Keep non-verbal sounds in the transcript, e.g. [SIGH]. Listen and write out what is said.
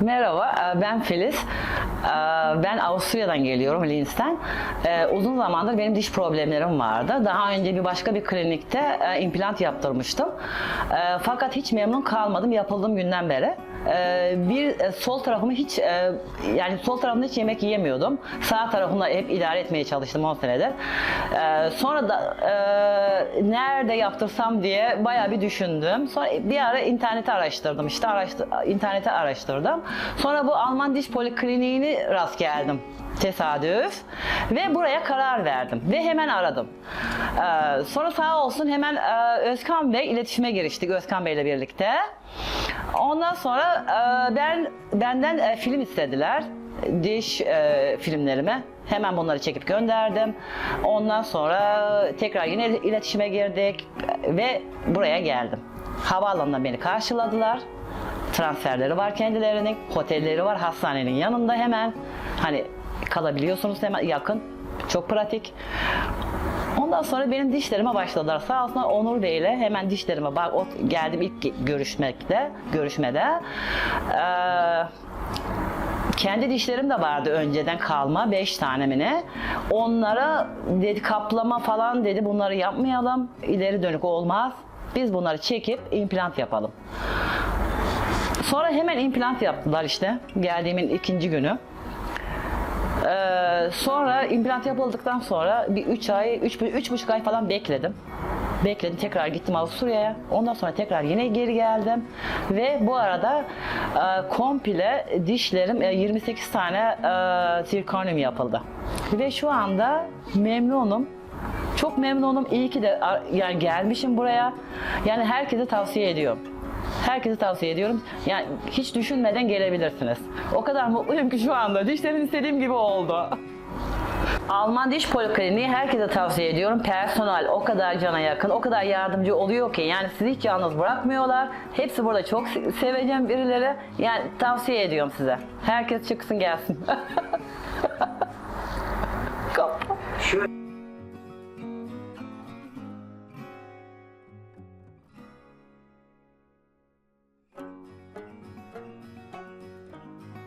Merhaba, e, ben Filiz. E, Ben Avusturya'dan geliyorum, Linz'ten. E, Uzun zamandır benim diş problemlerim vardı. Daha önce bir başka bir klinikte implant yaptırmıştım. Fakat hiç memnun kalmadım yapıldığım günden beri. E, Bir e, sol tarafımı hiç, e, yani sol tarafımda hiç yemek yiyemiyordum. Sağ tarafımda hep idare etmeye çalıştım 10 senedir. E, Sonra da e, nerede yaptırsam diye bayağı bir düşündüm. Sonra bir ara interneti araştırdım işte araştır, internete araştırdım. Sonra bu Alman diş polikliniğini rast geldim tesadüf ve buraya karar verdim ve hemen aradım. Ee, sonra sağ olsun hemen e, Özkan Bey iletişime giriştik Özkan Bey ile birlikte. Ondan sonra e, ben benden e, film istediler diş e, filmlerimi. Hemen bunları çekip gönderdim. Ondan sonra tekrar yine iletişime girdik ve buraya geldim. Havaalanından beni karşıladılar. Transferleri var kendilerinin, otelleri var hastanenin yanında hemen. Hani kalabiliyorsunuz hemen yakın. Çok pratik. Ondan sonra benim dişlerime başladılar. Sağ olsunlar Onur Bey ile hemen dişlerime bak geldim ilk görüşmekte, görüşmede. Ee, kendi dişlerim de vardı önceden kalma 5 tane mi. Onlara dedi kaplama falan dedi bunları yapmayalım. İleri dönük olmaz. Biz bunları çekip implant yapalım. Sonra hemen implant yaptılar işte geldiğimin ikinci günü. Ee, sonra implant yapıldıktan sonra bir 3 ay, 3 üç, üç buçuk ay falan bekledim. Bekledim tekrar gittim Avusturya'ya. Ondan sonra tekrar yine geri geldim. Ve bu arada e, komple dişlerim e, 28 tane e, zirkonyum yapıldı. Ve şu anda memnunum. Çok memnunum. İyi ki de yani gelmişim buraya. Yani herkese tavsiye ediyorum. Herkese tavsiye ediyorum. Yani hiç düşünmeden gelebilirsiniz. O kadar mutluyum ki şu anda. Dişlerim istediğim gibi oldu. Alman Diş Polikliniği herkese tavsiye ediyorum. Personel o kadar cana yakın, o kadar yardımcı oluyor ki yani sizi hiç yalnız bırakmıyorlar. Hepsi burada çok se- seveceğim birileri. Yani tavsiye ediyorum size. Herkes çıksın gelsin. [LAUGHS] Şu